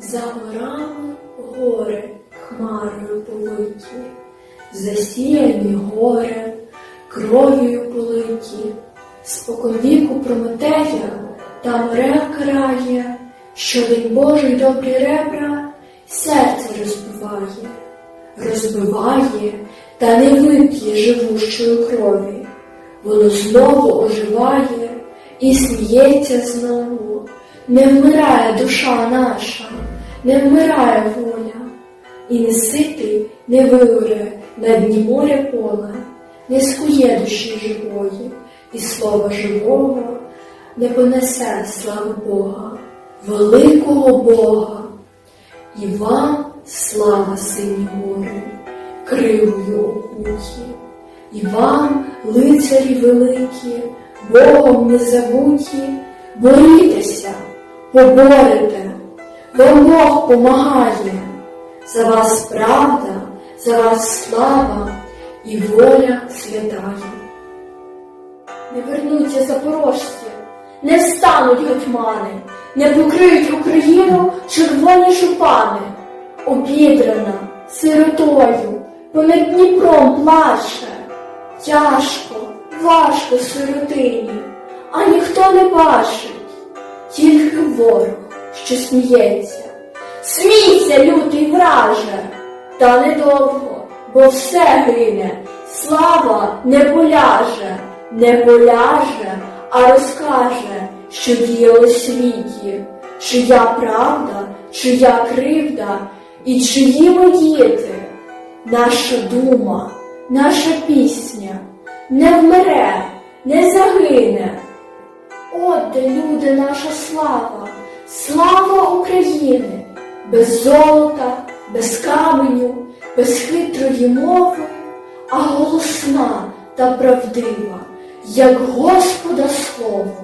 За горами гори хмарою повиті, засіяні горем, кров'ю политі, споконвіку Прометея та море карає, що день Божий добрі ребра серце розбиває, розбиває та не вип'є живущої крові, воно знову оживає і сміється знову. Не вмирає душа наша, не вмирає воля, і не ситий не виоре на дні моря поле, не скує душі живої, і слова живого не понесе слави Бога, великого Бога. І вам слава сині гори, кривою окуті, і вам, лицарі великі, Богом не забуті, борітеся, поборете, вам Бог помагає, за вас правда, за вас слава і воля святая. Не вернуться запорожці, не встануть гетьмани, не покриють Україну червоні шупани. Обідрана, сиротою, понад Дніпром плаче. Тяжко, важко сиротині, а ніхто не бачить, тільки ворог, що сміється. Смійся, лютий враже, та недовго, бо все гине, слава не поляже, не поляже, а розкаже, що діє у світі, чия правда, чия кривда і чиї ми діти. Наша дума, наша пісня не вмре, не загине. От де люди наша слава, слава України, без золота, без каменю, без хитрої мови, а голосна та правдива, як Господа слово.